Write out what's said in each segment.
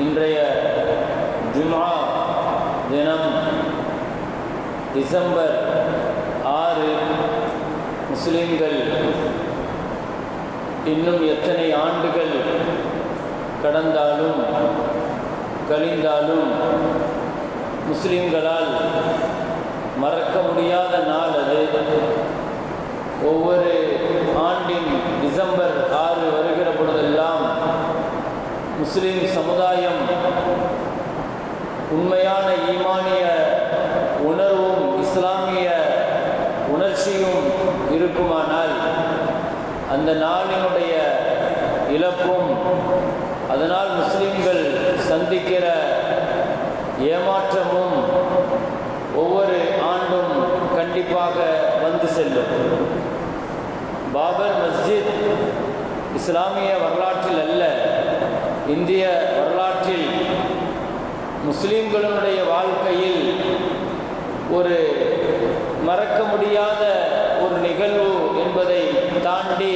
இன்றைய ஜுமா தினம் டிசம்பர் ஆறு முஸ்லீம்கள் இன்னும் எத்தனை ஆண்டுகள் கடந்தாலும் கழிந்தாலும் முஸ்லீம்களால் மறக்க முடியாத நாள் அது. ஒவ்வொரு ஆண்டின் டிசம்பர் ஆறு வருகிற பொழுதெல்லாம் முஸ்லீம் சமுதாயம் உண்மையான ஈமானிய உணர்வும் இஸ்லாமிய உணர்ச்சியும் இருக்குமானால் அந்த நாளினுடைய இழப்பும் அதனால் முஸ்லீம்கள் சந்திக்கிற ஏமாற்றமும் ஒவ்வொரு ஆண்டும் கண்டிப்பாக வந்து செல்லும். பாபர் மஸ்ஜித் இஸ்லாமிய வரலாற்றில் அல்ல. இந்திய வரலாற்றில் முஸ்லிம்களுடைய வாழ்க்கையில் ஒரு மறக்க முடியாத ஒரு நிகழ்வு என்பதை தாண்டி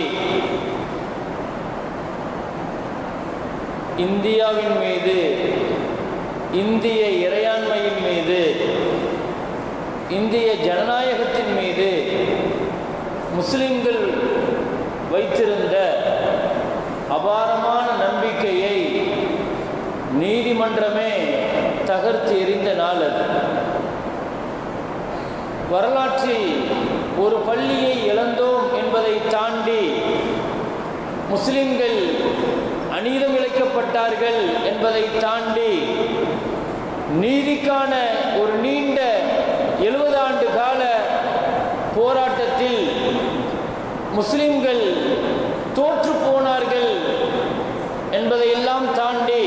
இந்தியாவின் மீது இந்திய இறையாண்மையின் மீது இந்திய ஜனநாயகத்தின் மீது முஸ்லிம்கள் வைத்திருந்த அபாரமான நீதிமன்றமே தகர்த்து எறிந்த நாள் அது. வரலாற்றில் ஒரு பள்ளியை இழந்தோம் என்பதை தாண்டி முஸ்லிம்கள் அநீதம் இழைக்கப்பட்டார்கள் என்பதை தாண்டி நீதிக்கான ஒரு நீண்ட எழுபது ஆண்டு கால போராட்டத்தில் முஸ்லிம்கள் தோற்று போனார்கள் என்பதையெல்லாம் தாண்டி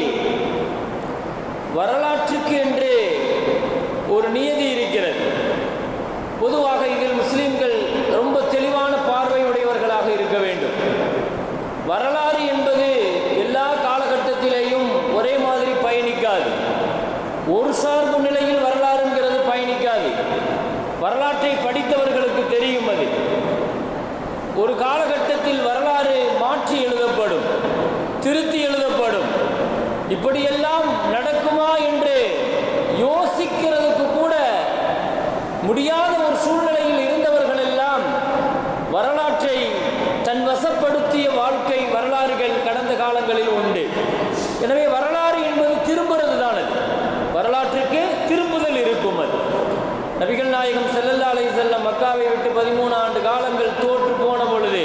வரலாற்றுக்கு என்று ஒரு நியதி இருக்கிறது. பொதுவாக இதில் முஸ்லிம்கள் ரொம்ப தெளிவான பார்வையுடையவர்களாக இருக்க வேண்டும். வரலாறு என்பது எல்லா காலகட்டத்திலேயும் ஒரே மாதிரி பயணிக்காது. ஒரு சார்பு நிலையில் வரலாறுங்கிறது பயணிக்காது. வரலாற்றை படித்தவர்களுக்கு தெரியும் அது. ஒரு காலகட்டத்தில் வரலாறு மாற்றி எழுதப்படும் திருத்தி எழுதப்படும். இப்படியெல்லாம் நடக்குமா என்று யோசிக்கிறதுக்கு கூட முடியாத ஒரு சூழ்நிலையில் இருந்தவர்கள் எல்லாம் வரலாற்றை தன் வசப்படுத்திய வாழ்க்கை வரலாறுகள் கடந்த காலங்களில் உண்டு. எனவே வரலாறு என்பது திரும்புறது தான் அது. வரலாற்றுக்கு திரும்புதல் இருக்கும் அது. நபிகள் நாயகம் செல்லல்லா அலை செல்லம் மக்காவை விட்டு பதிமூணு ஆண்டு காலங்கள் தோற்று போன பொழுது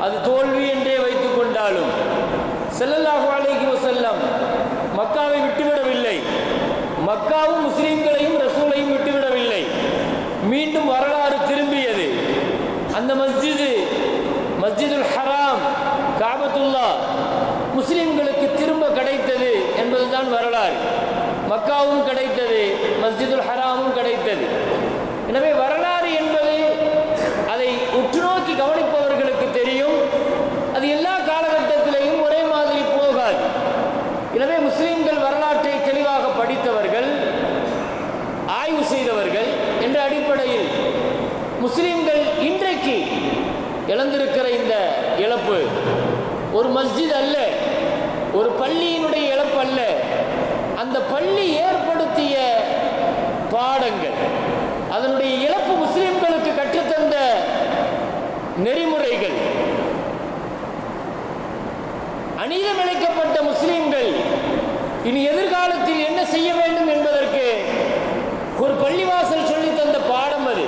அது தோல்வி என்றே வைத்துக் கொண்டாலும் செல்லல்லாஹு அலைஹி வஸல்லம் மக்காவை விட்டுவிடவில்லை. மக்காவும் முஸ்லீம்களையும் ரசூலையும் விட்டுவிடவில்லை. மீண்டும் வரலாறு திரும்பியது. அந்த மஸ்ஜிது மஸ்ஜிதுல் ஹராம் காபத்துல்லா முஸ்லிம்களுக்கு திரும்ப கிடைத்தது என்பதுதான் வரலாறு. மக்காவும் கிடைத்தது மஸ்ஜிதுல் ஹராமும் கிடைத்தது. எனவே வர என்பது அதை உற்று நோக்கி கவனிப்பவர்களுக்கு தெரியும் அது எல்லா காலகட்டத்திலேயும் ஒரே மாதிரி போகாது எனவே முஸ்லிம்கள் வரலாற்றை தெளிவாக படித்தவர்கள் ஆய்வு செய்தவர்கள் என்ற அடிப்படையில் முஸ்லிம்கள் இன்றைக்கு இழந்திருக்கிற இந்த இழப்பு ஒரு மஸ்ஜித் அல்ல ஒரு பள்ளியினுடைய இழப்பு அல்ல. அந்த பள்ளி ஏற்படுத்திய பாடங்கள் அதனுடைய இழப்பு முஸ்லிம்களுக்கு கற்றுத்தந்த நெறிமுறைகள் அநீதம் இழைக்கப்பட்ட முஸ்லிம்கள் இனி எதிர்காலத்தில் என்ன செய்ய வேண்டும் என்பதற்கு ஒரு பள்ளிவாசல் சொல்லி தந்த பாடம் அது.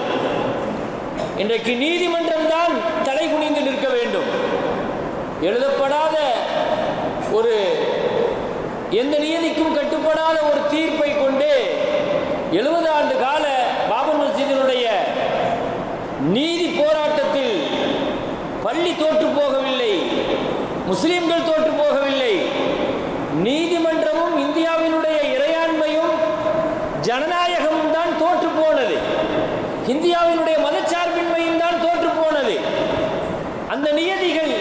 இன்றைக்கு நீதிமன்றம் தான் தலை குனிந்து நிற்க வேண்டும். எழுதப்படாத ஒரு எந்த நீதிக்கும் கட்டுப்படாத ஒரு தீர்ப்பை கொண்டு எழுபது ஆண்டு கால பாபர் மஸ்ஜிதினுடைய நீதி போராட்டத்தில் பள்ளி தோற்று போகவில்லை முஸ்லிம்கள் தோற்று போகவில்லை நீதிமன்றமும் இந்தியாவினுடைய இறையாண்மையும் ஜனநாயகமும் தான் தோற்று போனது இந்தியாவினுடைய மதச்சார்பின்மையும் தான் தோற்று போனது அந்த நியதிகள்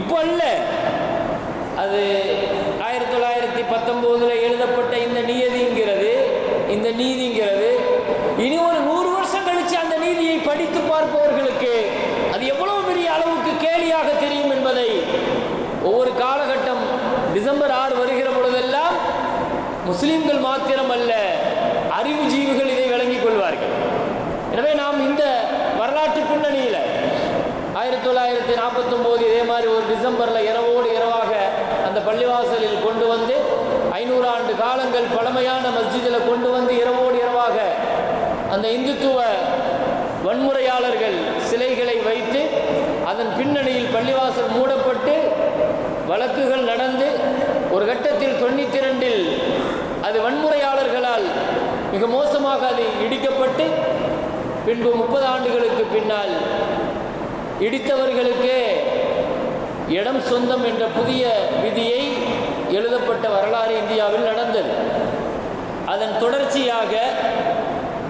இப்போ அல்ல அது ஆயிரத்தி தொள்ளாயிரத்தி பத்தொம்போதுல எழுதப்பட்ட இந்த நியதிங்கிறது இந்த நீதிங்கிறது இனி ஒரு நூறு வருஷம் கழிச்சு அந்த நீதியை படித்து பார்ப்பவர்களுக்கு அது எவ்வளவு பெரிய அளவுக்கு கேலியாக தெரியும் என்பதை ஒவ்வொரு காலகட்டம் டிசம்பர் ஆறு வருகிற பொழுதெல்லாம் முஸ்லிம்கள் அல்ல அறிவுஜீவிகள் இதை விளங்கிக் கொள்வார்கள். எனவே நாம் இந்த வரலாற்று பின்னணியில் ஆயிரத்தி தொள்ளாயிரத்தி நாற்பத்தொம்போது இதே மாதிரி ஒரு டிசம்பரில் இரவோடு இரவாக அந்த பள்ளிவாசலில் கொண்டு வந்து ஐநூறு ஆண்டு காலங்கள் பழமையான மஸ்ஜிதில் கொண்டு வந்து இரவோடு இரவாக அந்த இந்துத்துவ வன்முறையாளர்கள் சிலைகளை வைத்து அதன் பின்னணியில் பள்ளிவாசல் மூடப்பட்டு வழக்குகள் நடந்து ஒரு கட்டத்தில் தொண்ணூற்றி ரெண்டில் அது வன்முறையாளர்களால் மிக மோசமாக அது இடிக்கப்பட்டு பின்பு முப்பது ஆண்டுகளுக்கு பின்னால் இடித்தவர்களுக்கே இடம் சொந்தம் என்ற புதிய விதியை எழுதப்பட்ட வரலாறு இந்தியாவில் நடந்தது. அதன் தொடர்ச்சியாக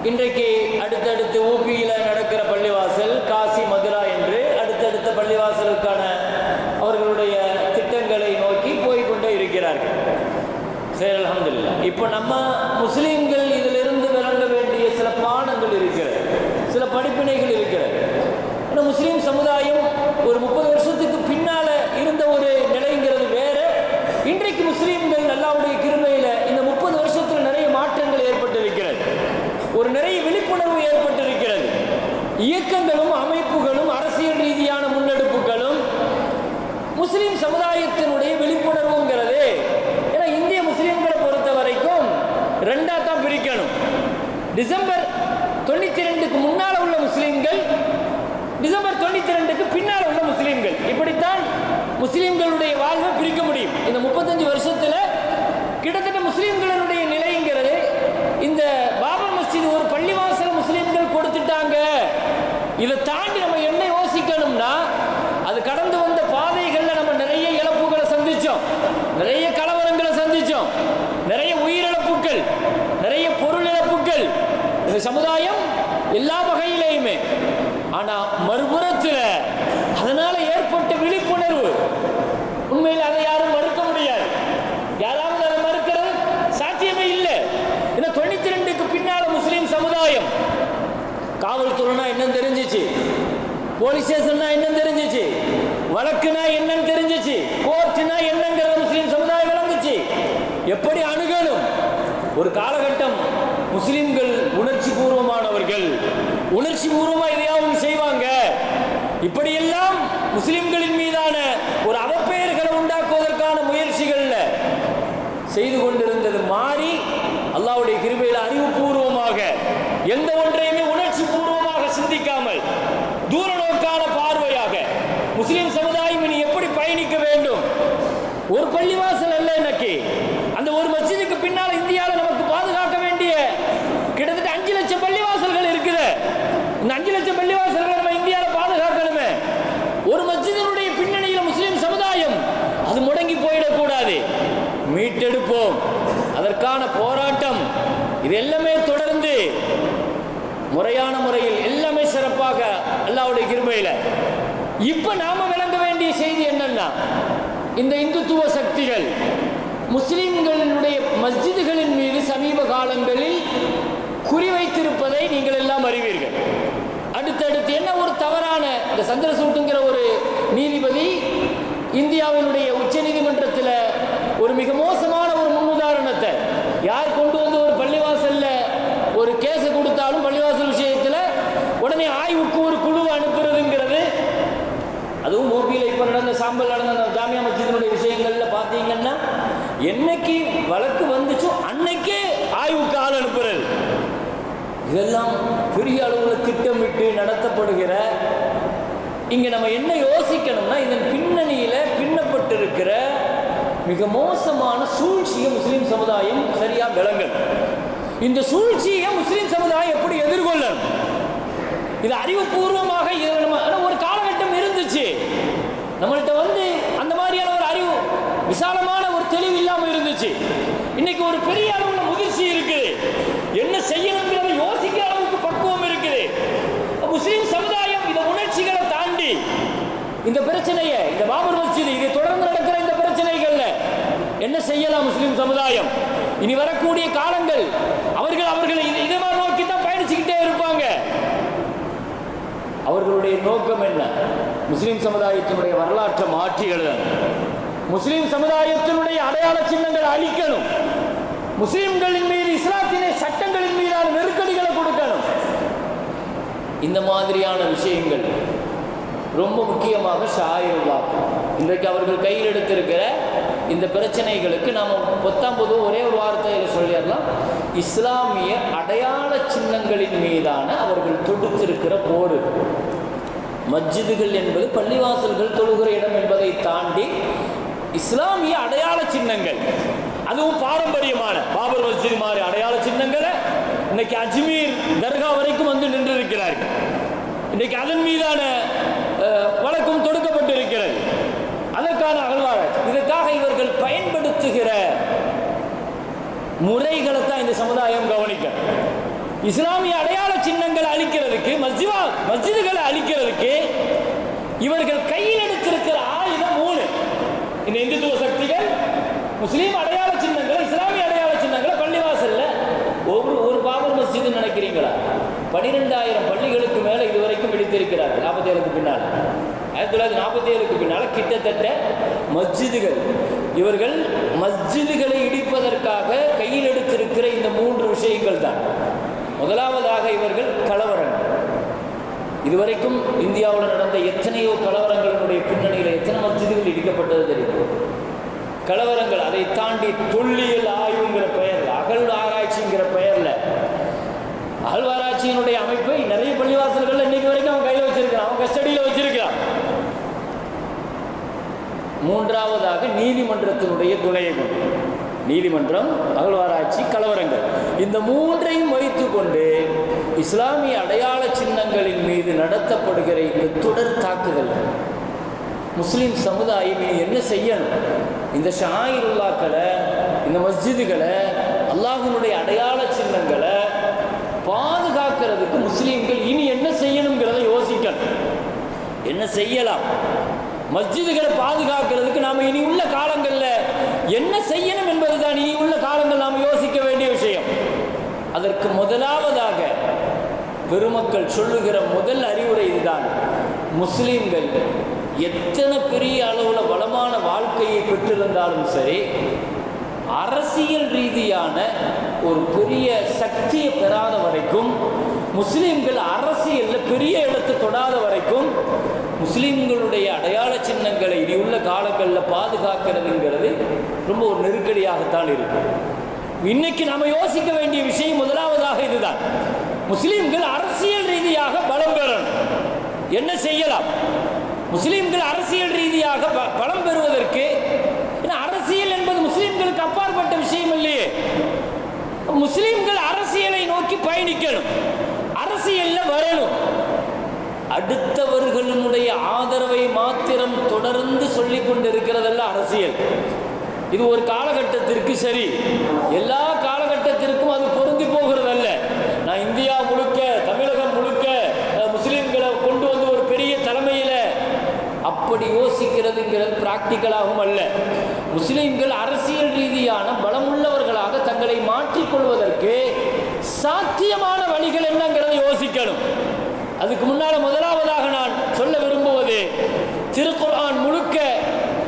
இன்றைக்கு அடுத்தடுத்து ஊபியில் நடக்கிற பள்ளிவாசல் காசி மதுரா என்று அடுத்தடுத்த பள்ளிவாசலுக்கான அவர்களுடைய திட்டங்களை நோக்கி போய்கொண்டே இருக்கிறார்கள் சரி அலமதுல்லா இப்போ நம்ம முஸ்லீம்கள் இதிலிருந்து விளங்க வேண்டிய சில பாடங்கள் இருக்கிறது சில படிப்பினைகள் இருக்கிறது. ஏன்னா முஸ்லீம் சமுதாயம் ஒரு முப்பது வருஷத்துக்கு பின்னால இருந்த ஒரு நிலைங்கிறது வேற இன்றைக்கு முஸ்லீம்கள் அல்லாவுடைய கிருமையில இந்த முப்பது வருஷத்துல நிறைய மாற்றங்கள் ஏற்பட்டிருக்கிறது ஒரு நிறைய விழிப்புணர்வு ஏற்பட்டிருக்கிறது இயக்கங்களும் அமைப்புகளும் அரசியல் ரீதியான முன்னெடுப்புகளும் முஸ்லீம் சமுதாயத்தினுடைய விழிப்புணர்வுங்கிறது ஏன்னா இந்திய முஸ்லீம்களை பொறுத்த வரைக்கும் ரெண்டா தான் பிரிக்கணும் டிசம்பர் தொண்ணூத்தி ரெண்டுக்கு முன்னால உள்ள முஸ்லீம்கள் டிசம்பர் தொண்ணூத்தி ரெண்டுக்கு பின்னால உள்ள முஸ்லீம்கள். இப்படித்தான் முஸ்லீம்களுடைய வாழ்வை பிரிக்க முடியும். இந்த முப்பத்தஞ்சு வருஷத்துல கிட்டத்தட்ட முஸ்லீம்களுடைய நிலைங்கிறது இந்த பாபர் மஸ்ஜித் ஒரு பள்ளிவாசல் முஸ்லீம்கள் கொடுத்துட்டாங்க. இதை தாண்டி நம்ம என்ன யோசிக்கணும்னா அது கடந்து வந்த பாதைகள்ல நம்ம நிறைய இழப்புகளை சந்திச்சோம் நிறைய கலவரங்களை சந்திச்சோம் நிறைய உயிரிழப்புகள் நிறைய பொருள் இழப்புகள் இந்த சமுதாயம் எல்லா வகையிலையுமே ஆனா மறுபுறத்தில் அதனால ஏற்பட்ட விழிப்புணர்வு உண்மையில் அதை யாரும் மறுக்க முடியாது யாராவது அதை மறுக்கிறது சாத்தியமே இல்லை ஏன்னா தொண்ணூத்தி ரெண்டுக்கு பின்னால முஸ்லீம் சமுதாயம் காவல்துறைனா என்னன்னு தெரிஞ்சிச்சு போலீஸ் ஸ்டேஷன்னா என்னன்னு தெரிஞ்சிச்சு வழக்குனா என்னன்னு தெரிஞ்சிச்சு கோர்ட்டுனா என்னங்கிறத முஸ்லீம் சமுதாயம் விளங்குச்சு எப்படி அணுகணும் ஒரு காலகட்டம் முஸ்லிம்கள் உணர்ச்சி பூர்வமானவர்கள். உணர்ச்சி பூர்வமா எதையாவது செய்வாங்க. இப்படியெல்லாம் முஸ்லிம்களின் மீதான ஒரு அவப்பெயர்களை உண்டாக்குவதற்கான முயற்சிகள்ல செய்து கொண்டிருந்தது மாறி அல்லாவுடைய கிருபையில் அறிவுபூர்வமாக எந்த ஒன்றையுமே உணர்ச்சி பூர்வமாக சிந்திக்காமல் தூர நோக்கான பார்வையாக முஸ்லிம் சமுதாயம் இனி எப்படி பயணிக்க வேண்டும்? ஒரு பள்ளிவாசல் அல்ல இன்னைக்கு அந்த ஒரு மஸ்ஜிதுக்கு பின்னால் இந்தியாவில் நமக்கு பாதுகாக்க வேண்டிய கிட்டத்தட்ட அஞ்சு லட்சம் பள்ளிவாசல்கள் இருக்குது இந்த அஞ்சு லட்சம் பள்ளிவாசல்களை நம்ம இந்தியாவில் பாதுகாக்கணுமே ஒரு மஸ்ஜிதினுடைய பின்னணியில் முஸ்லிம் சமுதாயம் அது முடங்கி போயிடக்கூடாது மீட்டெடுப்போம் அதற்கான போராட்டம் இது எல்லாமே தொடர்ந்து முறையான முறையில் எல்லாமே சிறப்பாக அல்லாவுடைய கிருபையில். இப்ப நாம விளங்க வேண்டிய செய்தி என்னன்னா இந்த இந்துத்துவ சக்திகள் முஸ்லிம்களுடைய மஸ்ஜிதுகளின் மீது சமீப காலங்களில் குறிவைத்திருப்பதை நீங்கள் எல்லாம் அறிவீர்கள். அடுத்தடுத்து என்ன ஒரு தவறான இந்த சந்திரசூட்டுங்கிற ஒரு நீதிபதி இந்தியாவினுடைய உச்சநீதி நீதிமன்றத்தில் ஒரு மிக மோசமான ஒரு முன்னுதாரணத்தை யார் கொண்டு வந்து ஒரு பள்ளிவாசல்ல ஒரு கேஸை கொடுத்தாலும் பள்ளிவாசல் விஷயத்தில் உடனே ஆய்வுக்கு ஒரு குழு அனுப்புறதுங்கிறது அதுவும் மூபியில் இப்போ நடந்த சாம்பல் நடந்த அந்த ஜாமியா மஸ்ஜிதினுடைய விஷயங்கள்ல பார்த்தீங்கன்னா என்னைக்கு வழக்கு வந்துச்சோ அன்னைக்கே ஆய்வுக்கு ஆள் அனுப்புறது இதெல்லாம் பெரிய அளவில் திட்டமிட்டு நடத்தப்படுகிற இங்க நம்ம என்ன யோசிக்கணும்னா இதன் பின்னணியில பின்னப்பட்டிருக்கிற மிக மோசமான சூழ்ச்சியை முஸ்லிம் சமுதாயம் சரியா விளங்கல் இந்த சூழ்ச்சியை முஸ்லீம் சமுதாயம் எப்படி எதிர்கொள்ளணும்? இது அறிவுபூர்வமாக ஒரு காலகட்டம் இருந்துச்சு. நம்மள்ட்ட வந்து அந்த மாதிரியான ஒரு அறிவு விசாலமான ஒரு தெளிவு இல்லாமல் இருந்துச்சு. இன்னைக்கு ஒரு பெரிய அளவுல முதிர்ச்சி இருக்குது என்ன செய்யணுங்கிறத யோசிக்கிற அளவுக்கு பக்குவம் இருக்குது முஸ்லிம் சமுதாயம் இந்த உணர்ச்சிகளை தாண்டி இந்த பிரச்சனையை இந்த பாபர் இது தொடர்ந்து நடக்கிற இந்த பிரச்சனைகள்ல என்ன செய்யலாம் முஸ்லிம் சமுதாயம்? இனி வரக்கூடிய காலங்கள் அவர்கள் அவர்களை இதை இதை நோக்கி தான் பயணிச்சுக்கிட்டே இருப்பாங்க. அவர்களுடைய நோக்கம் என்ன? முஸ்லிம் சமுதாயத்தினுடைய வரலாற்றை மாற்றி எழுதணும். முஸ்லிம் சமுதாயத்தினுடைய அடையாள சின்னங்களை அழிக்கணும். முஸ்லிம்களின் மீது இஸ்லாத்தினை சட்டங்களின் மீதான நெருக்கடிகளை கொடுக்கணும். இந்த மாதிரியான விஷயங்கள் ரொம்ப முக்கியமாக ஷாயிருல்லா இன்றைக்கு அவர்கள் கையில் எடுத்திருக்கிற இந்த பிரச்சனைகளுக்கு நாம் பொத்தாம் ஒரே ஒரு வார்த்தையில் சொல்லிடலாம். இஸ்லாமிய அடையாள சின்னங்களின் மீதான அவர்கள் தொடுத்திருக்கிற போர். மஸ்ஜிதுகள் என்பது பள்ளிவாசல்கள் தொழுகிற இடம் என்பதை தாண்டி இஸ்லாமிய அடையாள சின்னங்கள். அதுவும் பாரம்பரியமான பாபர் மஸ்ஜித் மாதிரி அடையாள சின்னங்களை இன்னைக்கு அஜ்மீர் தர்கா வரைக்கும் வந்து நின்றிருக்கிறார்கள். இன்னைக்கு அதன் மீதான அஹ், தொடுக்கப்பட்டிருக்கிறது அதற்கான அகழ்வாராய்ச்சி. இதற்காக இவர்கள் பயன்படுத்துகிற முறைகளை தான் இந்த சமுதாயம் கவனிக்க இஸ்லாமிய அடையாள சின்னங்களை அழிக்கிறதுக்கு மஸ்ஜிவா மஸ்ஜிதுகளை அழிக்கிறதுக்கு இவர்கள் கையில் எடுத்திருக்கிற ஆயுதம் மூணு. இந்த இந்துத்துவ சக்திகள் முஸ்லீம் அடையாள சின்னங்களை இஸ்லாமிய அடையாள சின்னங்களை பள்ளிவாசல்ல ஒவ்வொரு ஒரு பாபர் மஸ்ஜித் நினைக்கிறீங்களா? பனிரெண்டாயிரம் பள்ளிகளுக்கு மேல இதுவரைக்கும் பிடித்திருக்கிறார்கள் நாற்பத்தி ஏழுக்கு பின்னால். ஆயிரத்தி தொள்ளாயிரத்தி நாற்பத்தி ஏழுக்கு பின்னால் கிட்டத்தட்ட மஸ்ஜிதுகள். இவர்கள் மஸ்ஜிதுகளை இடிப்பதற்காக கையில் எடுத்திருக்கிற இந்த மூன்று விஷயங்கள் தான் முதலாவதாக இவர்கள் கலவரங்கள். இதுவரைக்கும் இந்தியாவில் நடந்த எத்தனையோ கலவரங்களினுடைய பின்னணியில் எத்தனை மஸ்ஜிதுகள் இடிக்கப்பட்டது தெரியும்? கலவரங்கள் அதை தாண்டி தொல்லியல் ஆய்வுங்கிற பெயரில் அகல் ஆராய்ச்சிங்கிற பெயரில் அகழ்வாராய்ச்சியினுடைய அமைப்பை நிறைய பள்ளிவாசல்கள் இன்னைக்கு வரைக்கும் அவன் கையில் வச்சிருக்கிறான். அவன் கஸ்டடியில் வச்சிருக்கிறான். மூன்றாவதாக நீதிமன்றத்தினுடைய துணையை கொண்டு. நீதிமன்றம் அகழ்வாராய்ச்சி கலவரங்கள். இந்த மூன்றையும் வைத்துக்கொண்டு இஸ்லாமிய அடையாள சின்னங்களின் மீது நடத்தப்படுகிற இந்த தொடர் தாக்குதல்கள் முஸ்லீம் சமுதாயம் என்ன செய்யணும்? இந்த ஷாயிருல்லாக்களை இந்த மஸ்ஜிதுகளை அல்லாஹினுடைய அடையாள சின்ன அளவுக்கு முஸ்லீம்கள் இனி என்ன செய்யணுங்கிறத யோசிக்கணும். என்ன செய்யலாம்? மஸ்ஜிதுகளை பாதுகாக்கிறதுக்கு நாம் இனி உள்ள காலங்களில் என்ன செய்யணும் என்பதுதான் இனி உள்ள காலங்கள் நாம் யோசிக்க வேண்டிய விஷயம். அதற்கு முதலாவதாக பெருமக்கள் சொல்லுகிற முதல் அறிவுரை இதுதான். முஸ்லீம்கள் எத்தனை பெரிய அளவில் வளமான வாழ்க்கையை பெற்றிருந்தாலும் சரி அரசியல் ரீதியான ஒரு பெரிய சக்தியை பெறாத வரைக்கும் முஸ்லீம்கள் அரசியலில் பெரிய இடத்து தொடாத வரைக்கும் முஸ்லீம்களுடைய அடையாள சின்னங்களை இனி உள்ள காலங்களில் பாதுகாக்கிறதுங்கிறது ரொம்ப ஒரு நெருக்கடியாகத்தான் இருக்கும் இன்னைக்கு நாம யோசிக்க வேண்டிய விஷயம் முதலாவதாக இதுதான். முஸ்லீம்கள் அரசியல் ரீதியாக பலம் பெறணும். என்ன செய்யலாம்? முஸ்லீம்கள் அரசியல் ரீதியாக ப- பலம் பெறுவதற்கு ஏன்னா அரசியல் என்பது முஸ்லீம்களுக்கு அப்பாற்பட்ட விஷயம் இல்லையே. முஸ்லீம்கள் அரசியலை நோக்கி பயணிக்கணும். அடுத்தவர்களுடைய ஆதரவை மாத்திரம் தொடர்ந்து சொல்லிக் கொண்டிருக்கிறதல்ல அரசியல். இது ஒரு காலகட்டத்திற்கு சரி. எல்லா காலகட்டத்திற்கும் அது பொருந்தி போகிறதல்ல. நான் இந்தியா முழுக்க தமிழகம் முழுக்க முஸ்லீம்களை கொண்டு வந்து ஒரு பெரிய தலைமையில் அப்படி யோசிக்கிறதுங்கிறது பிராக்டிக்கலாகவும் அல்ல. முஸ்லீம்கள் அரசியல் ரீதியான பலமுள்ளவர்களாக தங்களை மாற்றிக்கொள்வதற்கு சாத்தியமான வழிகள் என்னங்கிறதை யோசிக்கணும். அதுக்கு முன்னால முதல்ல நான் சொல்ல விரும்புவது திருக்குர்ஆன் முழுக்க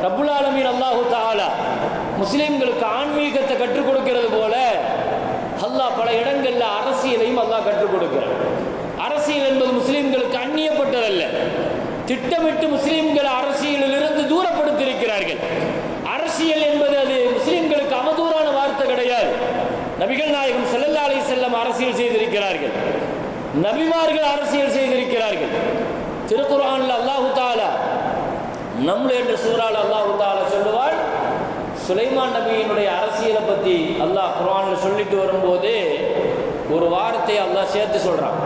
ரப்புல் ஆலமீன் அல்லாஹு தாலா முஸ்லீம்களுக்கு ஆன்மீகத்தை கற்றுக் கொடுக்கிறது போல அல்லாஹ் பல இடங்களில் அரசியலையும் அல்லாஹ் கற்றுக் கொடுக்கிறார் அரசியல் என்பது முஸ்லீம்களுக்கு அந்நியப்பட்டதல்ல. திட்டமிட்டு முஸ்லீம்களை அரசியலில் இருந்து தூரப்படுத்தியிருக்கிறார்கள். அரசியல் என்பது அது முஸ்லீம்களுக்கு அவதூறான வார்த்தை கிடையாது. நபிகள் நாயகம் ஸல்லல்லாஹு அலைஹி செல்லம் அரசியல் செய்திருக்கிறார்கள். நபிமார்கள் அரசியல் செய்திருக்கிறார்கள். திருக்குர்ஆன்ல அல்லாஹு தாலா நம்ல என்ற சூறால் அல்லாஹு தாலா சொல்லுவாள். சுலைமான் நபியினுடைய அரசியலை பற்றி அல்லாஹ் குர்ஆன்ல சொல்லிட்டு வரும்போது ஒரு வாரத்தை அல்லாஹ் சேர்த்து சொல்கிறான்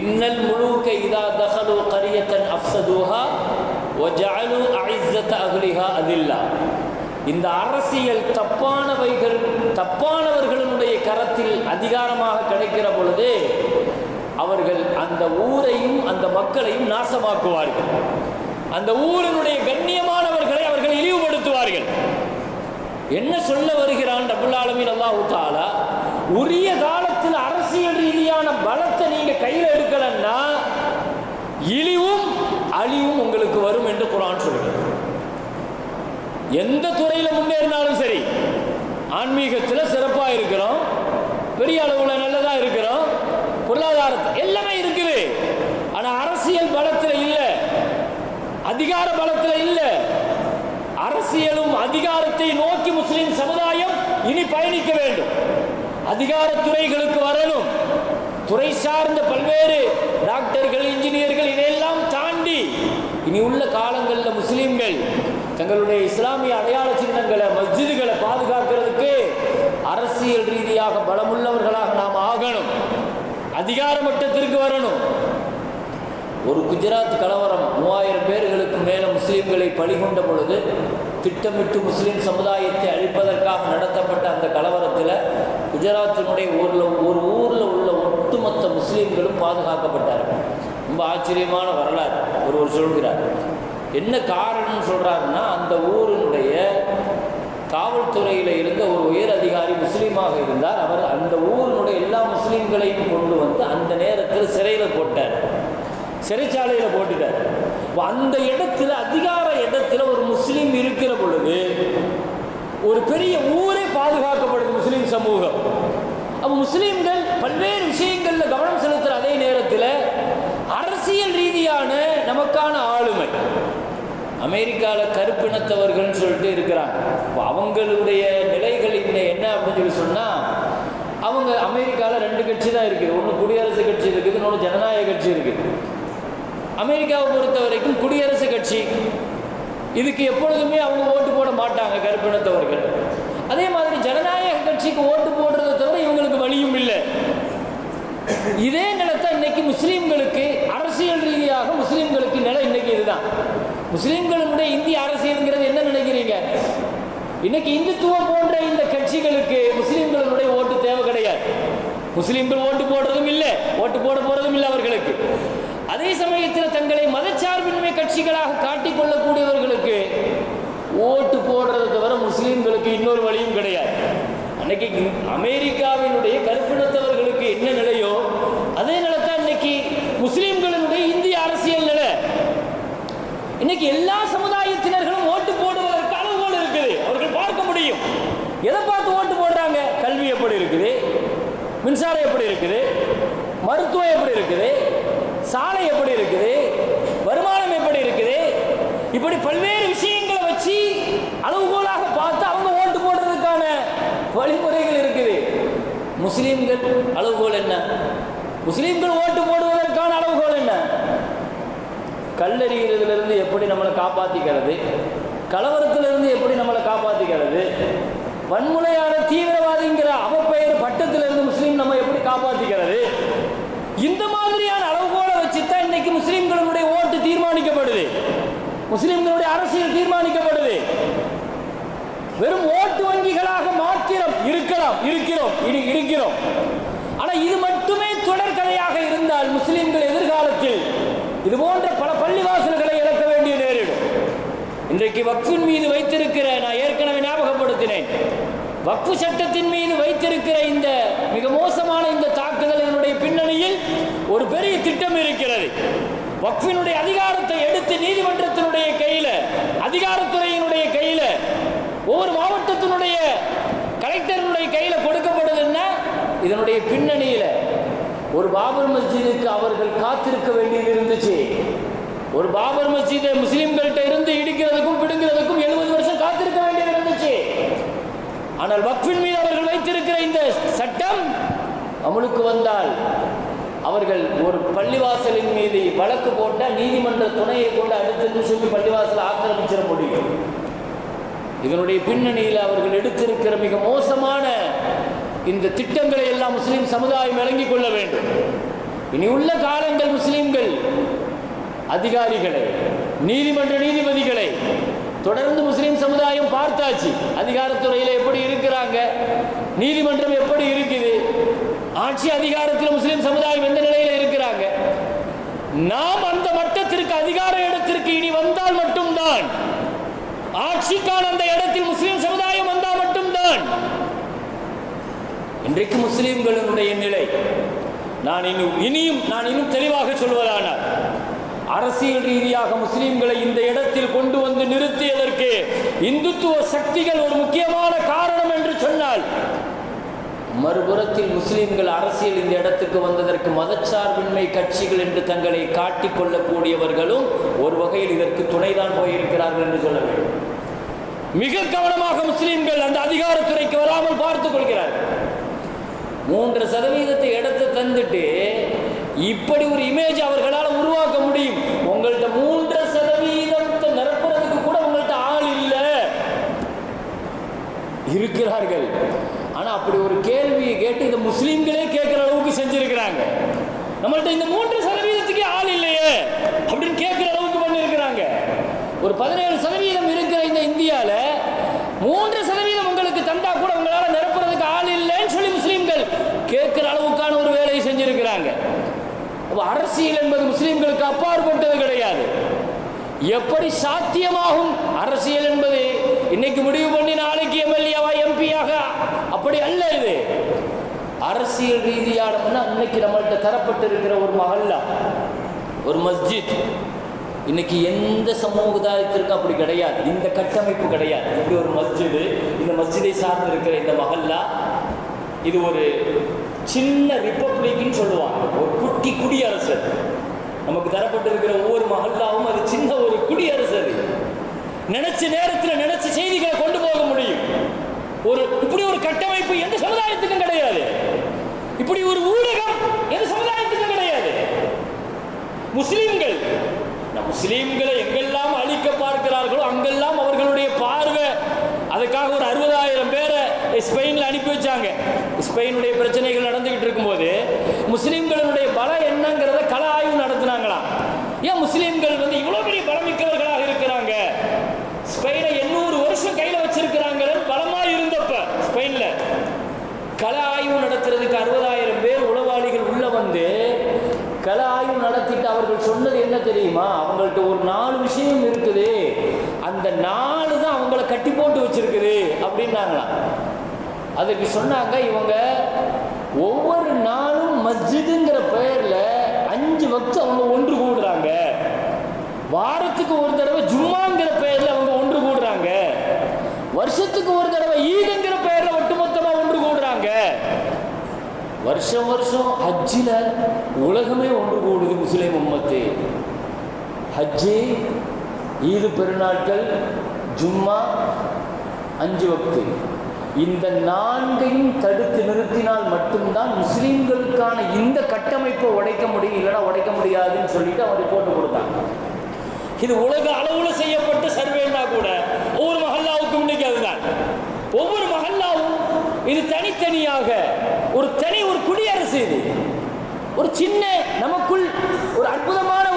இன்னல் முழுக்க இதா தஹலு கரியத்தன் அஃப்சதுஹா ஒஜாலு அஇஸ்ஸத அஹ்லிஹா அதில்லா. இந்த அரசியல் தப்பானவைகள் தப்பானவர்களுடைய கரத்தில் அதிகாரமாக கிடைக்கிற பொழுது அவர்கள் அந்த ஊரையும் அந்த மக்களையும் நாசமாக்குவார்கள். அந்த ஊரினுடைய கண்ணியமானவர்களை அவர்கள் இழிவு செலுத்துவார்கள் என்ன சொல்ல வருகிறான் ரபுல் ஆலமீன் அல்லாஹு தாலா உரிய காலத்தில் அரசியல் ரீதியான பலத்தை நீங்க கையில் எடுக்கலன்னா இழிவும் அழிவும் உங்களுக்கு வரும் என்று குரான் சொல்கிறது. எந்த துறையில் முன்னேறினாலும் சரி ஆன்மீகத்தில் சிறப்பாக இருக்கிறோம் பெரிய அளவில் நல்லதாக இருக்கிறோம் பொருளாதாரத்தை எல்லாமே இருக்குது. ஆனால் அரசியல் பலத்தில் இல்லை அதிகார பலத்தில் இல்லை அரசியலும் அதிகாரத்தை நோக்கி முஸ்லிம் சமுதாயம் இனி பயணிக்க வேண்டும். அதிகார துறைகளுக்கு வரணும். துறை சார்ந்த பல்வேறு டாக்டர்கள் இன்ஜினியர்கள் இதையெல்லாம் தாண்டி இனி உள்ள காலங்களில் முஸ்லீம்கள் தங்களுடைய இஸ்லாமிய அடையாள சின்னங்களை மஸ்ஜிதுகளை பாதுகாக்கிறதுக்கு அரசியல் ரீதியாக பலமுள்ளவர்களாக நாம் ஆகணும். அதிகார மட்டத்திற்கு வரணும். ஒரு குஜராத் கலவரம் மூவாயிரம் பேர்களுக்கு மேலே முஸ்லீம்களை பழிகொண்ட பொழுது திட்டமிட்டு முஸ்லீம் சமுதாயத்தை அழிப்பதற்காக நடத்தப்பட்ட அந்த கலவரத்தில் குஜராத்தினுடைய ஊரில் ஒரு ஊரில் உள்ள ஒட்டுமொத்த முஸ்லீம்களும் பாதுகாக்கப்பட்டார்கள். ரொம்ப ஆச்சரியமான வரலாறு ஒருவர் சொல்கிறார். என்ன காரணம்னு சொல்கிறாருன்னா அந்த ஊரினுடைய காவல்துறையில் இருந்த ஒரு உயர் அதிகாரி முஸ்லீமாக இருந்தார். அவர் அந்த ஊரினுடைய எல்லா முஸ்லீம்களையும் கொண்டு வந்து அந்த நேரத்தில் சிறையில் போட்டார். சிறைச்சாலையில் போட்டுட்டார். அந்த இடத்துல அதிகார இடத்துல ஒரு முஸ்லீம் இருக்கிற பொழுது ஒரு பெரிய ஊரே பாதுகாக்கப்படுது முஸ்லீம் சமூகம். அப்போ முஸ்லீம்கள் பல்வேறு விஷயங்களில் கவனம் செலுத்துகிற அதே நேரத்தில் அரசியல் ரீதியான நமக்கான ஆளுமை. அமெரிக்காவில் கருப்பினத்தவர்கள்னு சொல்லிட்டு இருக்கிறாங்க. இப்போ அவங்களுடைய நிலைகள் இன்ன என்ன அப்படின்னு சொல்லி சொன்னால் அவங்க அமெரிக்காவில் ரெண்டு கட்சி தான் இருக்குது. ஒன்று குடியரசு கட்சி இருக்குது இன்னொன்று ஜனநாயக கட்சி இருக்குது. அமெரிக்காவை பொறுத்த வரைக்கும் குடியரசு கட்சி இதுக்கு எப்பொழுதுமே அவங்க ஓட்டு போட மாட்டாங்க கருப்பினத்தவர்கள் அதே மாதிரி ஜனநாயக கட்சிக்கு ஓட்டு போடுறதை தவிர இவங்களுக்கு வழியும் இல்லை. இதே நிலத்தை இன்னைக்கு முஸ்லீம்களுக்கு அரசியல் ரீதியாக முஸ்லீம்களுக்கு நிலை இன்னைக்கு இதுதான். முஸ்லீம்களுடைய இந்திய அரசியல்ங்கிறது என்ன நினைக்கிறீங்க? இன்னைக்கு இந்துத்துவம் போன்ற இந்த கட்சிகளுக்கு முஸ்லீம்களுடைய ஓட்டு தேவை கிடையாது. முஸ்லீம்கள் ஓட்டு போடுறதும் இல்லை ஓட்டு போட போறதும் இல்லை அவர்களுக்கு. அதே சமயத்தில் தங்களை மதச்சார்பின்மை கட்சிகளாக காட்டிக் கொள்ளக்கூடியவர்களுக்கு ஓட்டு போடுறதை தவிர முஸ்லீம்களுக்கு இன்னொரு வழியும் கிடையாது. அன்னைக்கு அமெரிக்காவினுடைய கருப்பினத்தவர்களுக்கு என்ன நிலையோ அதே நிலைத்தான் இன்னைக்கு முஸ்லீம்களினுடைய இந்திய அரசியல் நிலை. இன்னைக்கு எல்லா சமுதாயத்தினர்களும் ஓட்டு போடுவதற்கு அளவுகோல் இருக்குது. அவர்கள் பார்க்க முடியும். எதை பார்த்து ஓட்டு போடுறாங்க? கல்வி எப்படி இருக்குது? மின்சாரம் எப்படி இருக்குது? மருத்துவம் எப்படி இருக்குது? சாலை எப்படி இருக்குது? வருமானம் எப்படி இருக்குது? இப்படி பல்வேறு விஷயங்களை வச்சு அளவுகோலாக பார்த்து அவங்க ஓட்டு போடுறதுக்கான வழிமுறைகள் இருக்குது. முஸ்லீம்கள் அளவுகோல் என்ன? முஸ்லீம்கள் ஓட்டு போடுவதற்கான அளவுகோல் என்ன? கல்லறிகிறதுலேருந்து எப்படி நம்மளை காப்பாற்றிக்கிறது கலவரத்திலிருந்து எப்படி நம்மளை காப்பாற்றிக்கிறது வன்முறையான தீவிரவாதிங்கிற அவப்பெயர் பட்டத்திலிருந்து முஸ்லீம் நம்ம எப்படி காப்பாற்றிக்கிறது இந்த மாதிரி இன்றைக்கு முஸ்லீம்களுடைய ஓட்டு தீர்மானிக்கப்படுது. முஸ்லீம்களுடைய அரசியல் தீர்மானிக்கப்படுது. வெறும் ஓட்டு வங்கிகளாக மாத்திரம் இருக்கலாம் இருக்கிறோம் இருக்கிறோம். ஆனால் இது மட்டுமே தொடர்கதையாக இருந்தால் முஸ்லிம்கள் எதிர்காலத்தில் இது போன்ற பல பள்ளிவாசல்களை இழக்க வேண்டிய நேரிடும். இன்றைக்கு வக்ஃபின் மீது வைத்திருக்கிற நான் ஏற்கனவே ஞாபகப்படுத்தினேன். வக்ஃபு சட்டத்தின் மீது வைத்திருக்கிற இந்த மிக மோசமான இந்த தாக்குதலினுடைய பின்னணியில் ஒரு பெரிய திட்டம் இருக்கிறது. வக்ஃபினுடைய அதிகாரத்தை எடுத்து நீதிமன்றத்தினுடைய கையில் அதிகாரத்துறையினுடைய கையில் ஒவ்வொரு மாவட்டத்தினுடைய கலெக்டருடைய கையில் கொடுக்கப்படுதுன்னா இதனுடைய பின்னணியில் ஒரு பாபர் மஸ்ஜிதுக்கு அவர்கள் காத்திருக்க வேண்டியது இருந்துச்சு. ஒரு பாபர் மஸ்ஜிதை முஸ்லிம்கள்ட்ட இருந்து இடிக்கிறதுக்கும் பிடுங்கிறதுக்கும் எழுபது வருஷம் காத்திருக்க வேண்டியது இருந்துச்சு. ஆனால் வக்ஃபின் மீது அவர்கள் வைத்திருக்கிற இந்த சட்டம் அமலுக்கு வந்தால் அவர்கள் ஒரு பள்ளிவாசலின் மீது வழக்கு போட்டால் நீதிமன்ற துணையை கொண்டு அடுத்த நிமிஷம் பள்ளிவாசலை ஆக்கிரமிச்சிட முடியும். இதனுடைய பின்னணியில் அவர்கள் எடுத்திருக்கிற மிக மோசமான இந்த திட்டங்களை எல்லாம் முஸ்லீம் சமுதாயம் விளங்கிக் கொள்ள வேண்டும். இனி உள்ள காலங்கள் முஸ்லீம்கள் அதிகாரிகளை நீதிமன்ற நீதிபதிகளை தொடர்ந்து முஸ்லீம் சமுதாயம் பார்த்தாச்சு. அதிகாரத்துறையில் எப்படி இருக்கிறாங்க? நீதிமன்றம் எப்படி இருக்குது? ஆட்சி அதிகாரத்தில் முஸ்லிம் சமுதாயம் எந்த நிலையில் இருக்கிறாங்க? நாம் அந்த மட்டத்திற்கு அதிகார இடத்திற்கு இனி வந்தால் மட்டும்தான். ஆட்சிக்கான அந்த இடத்தில் முஸ்லிம் சமுதாயம் வந்தால் மட்டும்தான். இன்றைக்கு முஸ்லிம்களினுடைய நிலை நான் இன்னும் இனியும் நான் இன்னும் தெளிவாக சொல்வதானால் அரசியல் ரீதியாக முஸ்லிம்களை இந்த இடத்தில் கொண்டு வந்து நிறுத்தியதற்கு இந்துத்துவ சக்திகள் ஒரு முக்கியமான காரணம் என்று சொன்னால் மறுபுறத்தில் முஸ்லிம்கள் அரசியல் இந்த இடத்துக்கு வந்ததற்கு மதச்சார்பின்மை கட்சிகள் என்று தங்களை காட்டிக் கொள்ளக்கூடியவர்களும் ஒரு வகையில் இதற்கு துணைதான் போயிருக்கிறார்கள் என்று சொல்ல வேண்டும். மிக கவனமாக முஸ்லிம்கள் அந்த அதிகாரத்துறைக்கு வராமல் பார்த்துக் கொள்கிறார்கள். மூன்று சதவீதத்தை எடுத்து தந்துட்டு இப்படி ஒரு இமேஜ் அவர்களால் உருவாக்க முடியும். உங்கள்ட்ட மூன்று சதவீதத்தை நிரப்புறதுக்கு கூட உங்கள்ட்ட ஆள் இல்லை. இருக்கிறார்கள். ஆனா அப்படி ஒரு கே முஸ்லீம்களே கேட்கிற அளவுக்கு செஞ்சிருக்கிறாங்க. நம்மள்ட்ட இந்த மூன்று சதவீதத்துக்கே ஆள் இல்லையே அப்படின்னு கேட்கிற அளவுக்கு பண்ணியிருக்கிறாங்க ஒரு பதினேழு சதவீதம் இருக்கிற இந்த இந்தியால மூன்று சதவீதம் உங்களுக்கு தந்தா கூட உங்களால் நிரப்புறதுக்கு ஆள் இல்லைன்னு சொல்லி முஸ்லீம்கள் கேட்கிற அளவுக்கான ஒரு வேலையை செஞ்சிருக்கிறாங்க. அரசியல் என்பது முஸ்லீம்களுக்கு அப்பாற்பட்டது கிடையாது. எப்படி சாத்தியமாகும் அரசியல் என்பது இன்னைக்கு முடிவு பண்ணி நாளைக்கு எம்எல்ஏவா எம்பியாக அப்படி அல்ல இது அரசியல் ரீதியானம்னா இன்னைக்கு நம்மள்கிட்ட தரப்பட்டு இருக்கிற ஒரு மஹல்லா ஒரு மஸ்ஜித். இன்னைக்கு எந்த சமூகதாயத்திற்கும் அப்படி கிடையாது. இந்த கட்டமைப்பு கிடையாது. இப்படி ஒரு மஸ்ஜிது இந்த மஸ்ஜிதை சார்ந்து இருக்கிற இந்த மஹல்லா இது ஒரு சின்ன ரிப்பப்ளிக்னு சொல்லுவாங்க. ஒரு குட்டி குடியரசு. நமக்கு தரப்பட்டிருக்கிற ஒவ்வொரு மஹல்லாவும் அது சின்ன ஒரு குடியரசு அது. நினைச்ச நேரத்தில் நினைச்ச செய்திகளை கொண்டு போக முடியும். ஒரு இப்படி ஒரு கட்டமைப்பு எந்த சமுதாயத்துக்கும் கிடையாது. இப்படி ஒரு ஊடகம் எந்த சமுதாயத்துக்கு கிடையாது. முஸ்லிம்கள். முஸ்லீம்களை முஸ்லிம்களை எங்கெல்லாம் அழிக்க பார்க்கிறார்களோ அங்கெல்லாம் அவர்களுடைய பார்வை. அதுக்காக ஒரு அறுபதாயிரம் பேரை ஸ்பெயினில் அனுப்பி வச்சாங்க. ஸ்பெயினுடைய பிரச்சனைகள் நடந்துகிட்டு இருக்கும்போது முஸ்லிம்களுடைய பலம் என்னங்கிறத கள ஆய்வு நடத்தினாங்களாம் ஏன் முஸ்லிம்கள் வந்து இவ்வளோ பெரிய பலமிக்கவர்களாக இருக்கிறாங்க ஸ்பெயினை எண்ணூறு வருஷம் கையில் வச்சிருக்கிறாங்க பலமா இருந்தப்ப ஸ்பெயின்ல கள ஆய்வு நடத்துறதுக்கு அறுபதாயிரம் பேர் உளவாளிகள் உள்ள வந்து கள ஆய்வு நடத்திட்டு அவர்கள் சொன்னது என்ன தெரியுமா அவங்கள்ட்ட ஒரு நாலு விஷயம் இருக்குது அந்த நாலு தான் அவங்கள கட்டி போட்டு வச்சிருக்குது அப்படின்னாங்களாம் அதுக்கு சொன்னாங்க இவங்க ஒவ்வொரு நாளும் மஸ்ஜிதுங்கிற பெயர்ல அஞ்சு வக்து அவங்க ஒன்று கூடுறாங்க. வாரத்துக்கு ஒரு தடவை ஜும்மாங்கிற பெயர்ல அவங்க ஒன்று கூடுறாங்க. வருஷத்துக்கு ஒரு தடவை ஈதுங்கிற பெயர்ல ஒட்டுமொத்தமா ஒன்று கூடுறாங்க. வருஷம் வருஷம் ஹஜ்ஜில் உலகமே ஒன்று கூடுது முஸ்லீம் உம்மத்து. ஹஜ்ஜி ஈது பெருநாட்கள் ஜும்மா அஞ்சு வக்து இந்த நான்கையும் தடுத்து நிறுத்தினால் மட்டும்தான் முஸ்லீம்களுக்கான இந்த கட்டமைப்பை உடைக்க முடியும் இல்லைன்னா உடைக்க முடியாதுன்னு சொல்லிட்டு அவர் ரிப்போர்ட் கொடுத்தாங்க. இது உலக அளவுல செய்யப்பட்ட சர்வேனா கூட ஒவ்வொரு மஹல்லாவுக்கும் இன்னைக்கு அதுதான். ஒவ்வொரு மஹல்லாவும் இது தனித்தனியாக ஒரு தனி ஒரு குடியரசு இது. ஒரு சின்ன நமக்குள் ஒரு அற்புதமான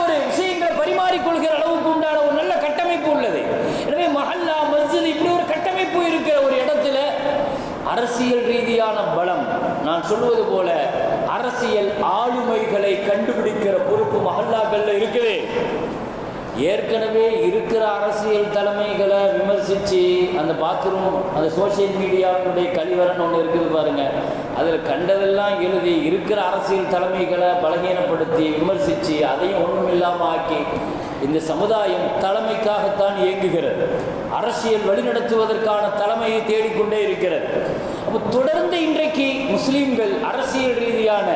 மாறிக்கொள்கிற அளவுக்கு உண்டான ஒரு நல்ல கட்டமைப்பு உள்ளது. எனவே மஹல்லா மஸ்ஜித் இப்படி ஒரு கட்டமைப்பு இருக்கிற ஒரு இடத்துல அரசியல் ரீதியான பலம். நான் சொல்வது போல அரசியல் ஆளுமைகளை கண்டுபிடிக்கிற பொறுப்பு மஹல்லாக்கள்ல இருக்குது. ஏற்கனவே இருக்கிற அரசியல் தலைமைகளை விமர்சித்து அந்த பாத்ரூம் அந்த சோஷியல் மீடியாவினுடைய கழிவரன் ஒன்று இருக்குது பாருங்கள் அதில் கண்டதெல்லாம் எழுதி இருக்கிற அரசியல் தலைமைகளை பலகீனப்படுத்தி விமர்சித்து அதையும் ஒன்றும் இல்லாமல் ஆக்கி இந்த சமுதாயம் தலைமைக்காகத்தான் இயங்குகிறது. அரசியல் வழிநடத்துவதற்கான தலைமையை தேடிக்கொண்டே இருக்கிறது. அப்போ தொடர்ந்து இன்றைக்கு முஸ்லீம்கள் அரசியல் ரீதியான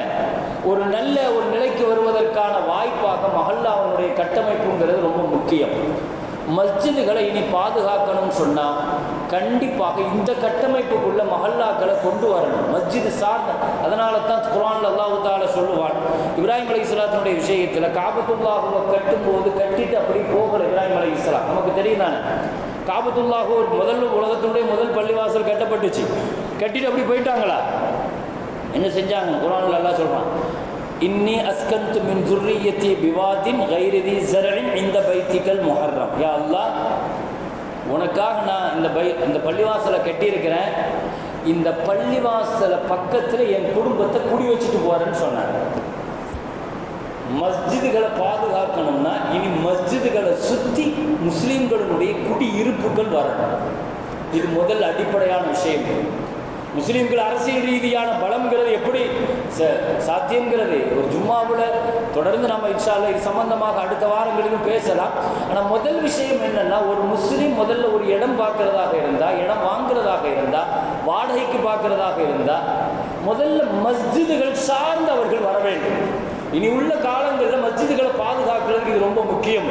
ஒரு நல்ல ஒரு நிலைக்கு வருவதற்கான வாய்ப்பாக மஹல்லாவினுடைய கட்டமைப்புங்கிறது ரொம்ப முக்கியம். மஸ்ஜிதுகளை இனி பாதுகாக்கணும்னு சொன்னால் கண்டிப்பாக இந்த கட்டமைப்புக்குள்ள மஹல்லாக்களை கொண்டு வரணும். மஸ்ஜிது சார்ந்த அதனால தான் குரான் அல்லாஹால சொல்லுவான் இப்ராஹிம் அலி இஸ்லாத்தினுடைய விஷயத்தில் காபத்துல்லாஹுவை கட்டும்போது கட்டிட்டு அப்படி போகிற இப்ராஹிம் அலி இஸ்லாம் நமக்கு தெரியும் தானே? காபத்துல்லாஹு ஒரு முதல் உலகத்தினுடைய முதல் பள்ளிவாசல் கட்டப்பட்டுச்சு. கட்டிட்டு அப்படி போயிட்டாங்களா? என்ன செஞ்சாங்க? குரான்ல எல்லாம் சொல்றான் இன்னி அஸ்கந்து மின் துர்ரியத்தி பிவாதின் கைரதி சரணின் இந்த பைத்திகள் முஹர்ரம். யா அல்லா உனக்காக நான் இந்த பை இந்த பள்ளிவாசலை கட்டியிருக்கிறேன். இந்த பள்ளிவாசலை பக்கத்தில் என் குடும்பத்தை குடி வச்சுட்டு போகிறேன்னு சொன்னாங்க. மஸ்ஜிதுகளை பாதுகாக்கணும்னா இனி மஸ்ஜிதுகளை சுற்றி முஸ்லீம்களுடைய குடியிருப்புகள் வரணும். இது முதல் அடிப்படையான விஷயம். முஸ்லீம்கள் அரசியல் ரீதியான பலம்ங்கிறது எப்படி ச- சாத்தியங்கிறது ஒரு ஜும்மாவில் தொடர்ந்து நம்ம இன்ஷால்ல இது சம்பந்தமாக அடுத்த வாரங்களிலும் பேசலாம். ஆனால் முதல் விஷயம் என்னன்னா ஒரு முஸ்லீம் முதல்ல ஒரு இடம் பார்க்கறதாக இருந்தால் இடம் வாங்குறதாக இருந்தால் வாடகைக்கு பார்க்கறதாக இருந்தால் முதல்ல மஸ்ஜிதுகள் சார்ந்து அவர்கள் வர வேண்டும். இனி உள்ள காலங்களில் மஸ்ஜிதுகளை பாதுகாக்கிறதுக்கு இது ரொம்ப முக்கியம்.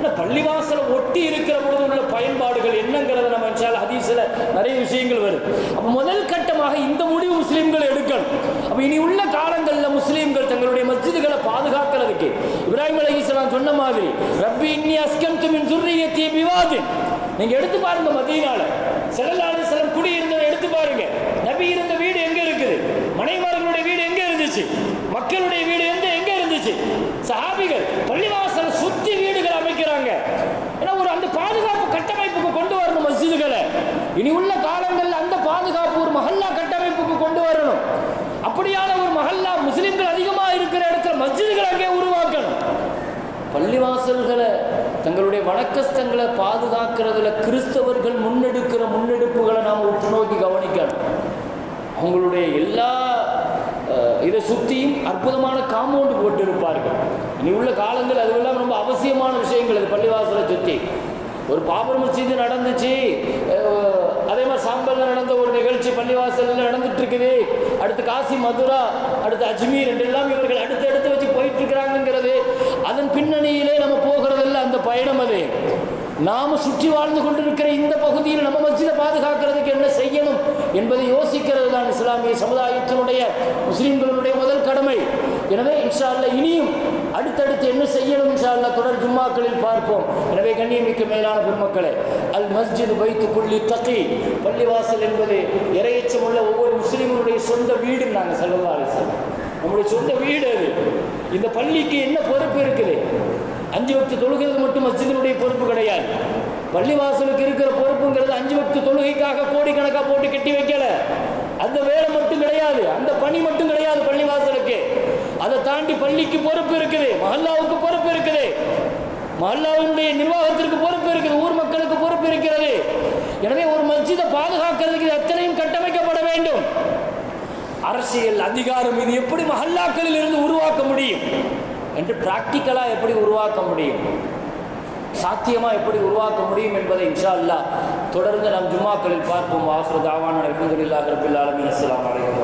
ஏன்னா பள்ளிவாசலை ஒட்டி இருக்கிற போது உள்ள பயன்பாடுகள் என்னங்கிறத நம்ம இன்ஷால் ஹதீஸில் நிறைய விஷயங்கள் வரும். அப்போ முதல் கட்டமாக இந்த முடிவு முஸ்லீம்கள் எடுக்கணும். அப்போ இனி உள்ள காலங்களில் முஸ்லீம்கள் தங்களுடைய மஸ்ஜிதுகளை பாதுகாக்கிறதுக்கு இப்ராஹிம் அலி இஸ்லாம் சொன்ன மாதிரி ரப்பி இன்னி அஸ்கம் துமின் துர்ரியத்தி விவாதின் நீங்கள் எடுத்து பாருங்க மதியனால செல்லல்லாஹு செல்லம் குடி இருந்ததை எடுத்து பாருங்க. நபி இருந்த வீடு எங்கே இருக்குது? மனைமார்களுடைய வீடு எங்கே இருந்துச்சு? மக்களுடைய வீடு எந்த எங்கே இருந்துச்சு? சஹாபிகள் பள்ளிவாசல் சுத்தி வீடுகள் அமைக்கிறாங்க ஏன்னா ஒரு அந்த பாதுகாப்பு கட்டமைப்புக்கு கொண்டு வரணும் மஸ்ஜிதுகளை இனி உள்ள காலங்களில் அந்த பாதுகாப்பு ஒரு மஹல்லா கட்டமைப்புக்கு கொண்டு வரணும். அப்படியான ஒரு மஹல்லா முஸ்லிம்கள் அதிகமாக இருக்கிற இடத்துல மஸ்ஜிதுகள் அங்கே உருவாக்கணும். பள்ளிவாசல்களை தங்களுடைய வணக்கஸ்தங்களை பாதுகாக்கிறதுல கிறிஸ்தவர்கள் முன்னெடுக்கிற முன்னெடுப்புகளை நாம் உற்று நோக்கி கவனிக்கணும். அவங்களுடைய எல்லா இதை சுற்றியும் அற்புதமான காம்பவுண்டு போட்டு இருப்பார்கள் இனி உள்ள காலங்கள் அதுவெல்லாம் ரொம்ப அவசியமான விஷயங்கள் அது பள்ளிவாசலை சுற்றி ஒரு பாபர் மஸ்ஜிது நடந்துச்சு அதே மாதிரி சாம்பலில் நடந்த ஒரு நிகழ்ச்சி பள்ளிவாசலில் நடந்துட்டு இருக்குது அடுத்து காசி மதுரா அடுத்து அஜ்மீர் என்றெல்லாம் இவர்கள் அடுத்து அடுத்து வச்சு போயிட்டு இருக்கிறாங்கிறது அதன் பின்னணியிலே நம்ம போகிறதில்ல அந்த பயணம் அது. நாம சுற்றி வாழ்ந்து கொண்டிருக்கிற இந்த பகுதியில் நம்ம மஸ்ஜிதை பாதுகாக்கிறதுக்கு என்ன செய்யணும் என்பதை யோசிக்கிறது தான் இஸ்லாமிய சமுதாயத்தினுடைய முஸ்லீம்களுடைய முதல் கடமை. எனவே இன்ஷா இனியும் அடுத்தடுத்து என்ன செய்யணும் இன்ஷா அல்லாஹ் தொடர் ஜும்மாக்களில் பார்ப்போம். எனவே கண்ணியமிக்க மேலான பெருமக்களே அல் மஸ்ஜித் வைத்து கொள்ளி தக்கி பள்ளிவாசல் என்பது இறையச்சம் உள்ள ஒவ்வொரு முஸ்லீமுடைய சொந்த வீடு நாங்கள் செல்லலாம் நம்முடைய சொந்த வீடு அது. இந்த பள்ளிக்கு என்ன பொறுப்பு இருக்குது? அஞ்சு வக்து தொழுகிறது மட்டும் மஸ்ஜிதினுடைய பொறுப்பு கிடையாது. பள்ளிவாசலுக்கு இருக்கிற பொறுப்புங்கிறது அஞ்சு வக்து தொழுகைக்காக கோடிக்கணக்காக போட்டு கட்டி வைக்கல. அந்த வேலை மட்டும் கிடையாது. அந்த பணி மட்டும் கிடையாது பள்ளிவாசலுக்கு. அதை தாண்டி பள்ளிக்கு பொறுப்பு இருக்குது. மஹல்லாவுக்கு மல்லாவினுடைய நிர்வாகத்திற்கு பொறுப்பு இருக்குது ஊர் மக்களுக்கு பொறுப்பு இருக்கிறது. எனவே ஒரு மஸ்ஜிதை பாதுகாக்கிறதுக்கு இது அத்தனையும் கட்டமைக்கப்பட வேண்டும். அரசியல் அதிகாரம் இது எப்படி மஹல்லாக்களில் இருந்து உருவாக்க முடியும்? என்று பிராக்டிக்கலா எப்படி உருவாக்க முடியும்? சாத்தியமா எப்படி உருவாக்க முடியும் என்பதை இன்ஷா அல்லாஹ் தொடர்ந்து நம் ஜும்மாக்களில் பார்ப்போம். ஆசிர தாவான அல்ஹம்துலில்லாஹி ரப்பில் ஆலமீன். அஸ்ஸலாமு அலைக்கும்